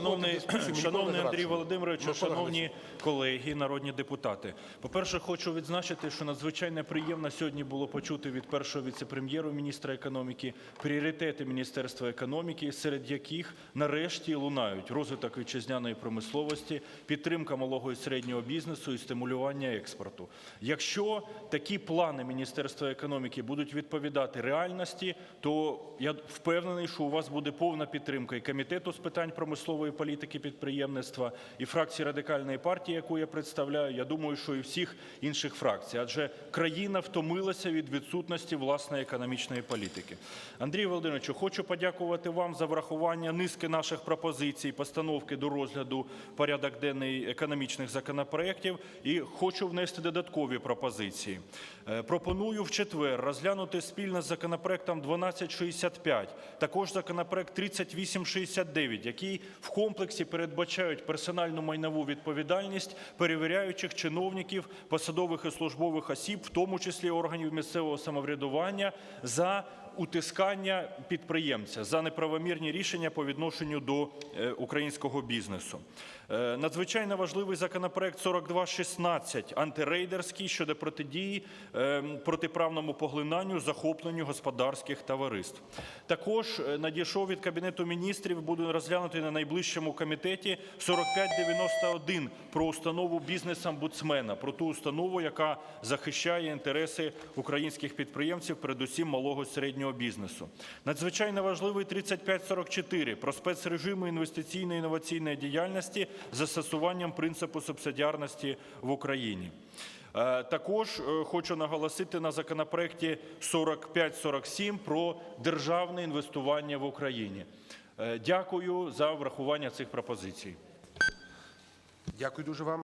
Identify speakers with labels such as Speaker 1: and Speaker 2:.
Speaker 1: Шановний, шановний Андрій. Володимирович, шановні колеги, народні депутати. По-перше, хочу відзначити, що надзвичайно приємно сьогодні було почути від першого віце-прем'єра міністра економіки пріоритети Міністерства економіки, серед яких нарешті лунають розвиток вітчизняної промисловості, підтримка малого і середнього бізнесу і стимулювання експорту. Якщо такі плани Міністерства економіки будуть відповідати реальності, то я впевнений, що у вас буде повна підтримка і комітету з питань промислової політики підприємництва, і фракції радикальної партії, яку я представляю. Я думаю, що і всіх інших фракцій, адже країна втомилася від відсутності власної економічної політики. Андрій Володимировичу, хочу подякувати вам за врахування низки наших пропозицій, постановки до розгляду порядок денний економічних законопроєктів і хочу внести додаткові пропозиції. Е, Пропоную в четвер розглянути спільно з законопроектом 1265, також законопроект 3869, який в комплексі передбачають персональну майнову відповідальність перевіряючих чиновників, посадових і службових осіб, в тому числі органів місцевого самоврядування, за утискання підприємця за неправомірні рішення по відношенню до е, українського бізнесу. Е, Надзвичайно важливий законопроект 4216 антирейдерський щодо протидії е, протиправному поглинанню, захопленню господарських товариств. Також надійшов від Кабінету міністрів, буде розглянутий на найближчому комітеті 4591 про установу бізнес-омбудсмена, про ту установу, яка захищає інтереси українських підприємців, передусім малого і середнього бізнесу. Надзвичайно важливий 3544 про спецрежими інвестиційної інноваційної діяльності з застосуванням принципу субсидіарності в Україні. Е, Також е, хочу наголосити на законопроекті 4547 про державне інвестування в Україні. Е, Дякую за врахування цих пропозицій.
Speaker 2: Дякую дуже вам.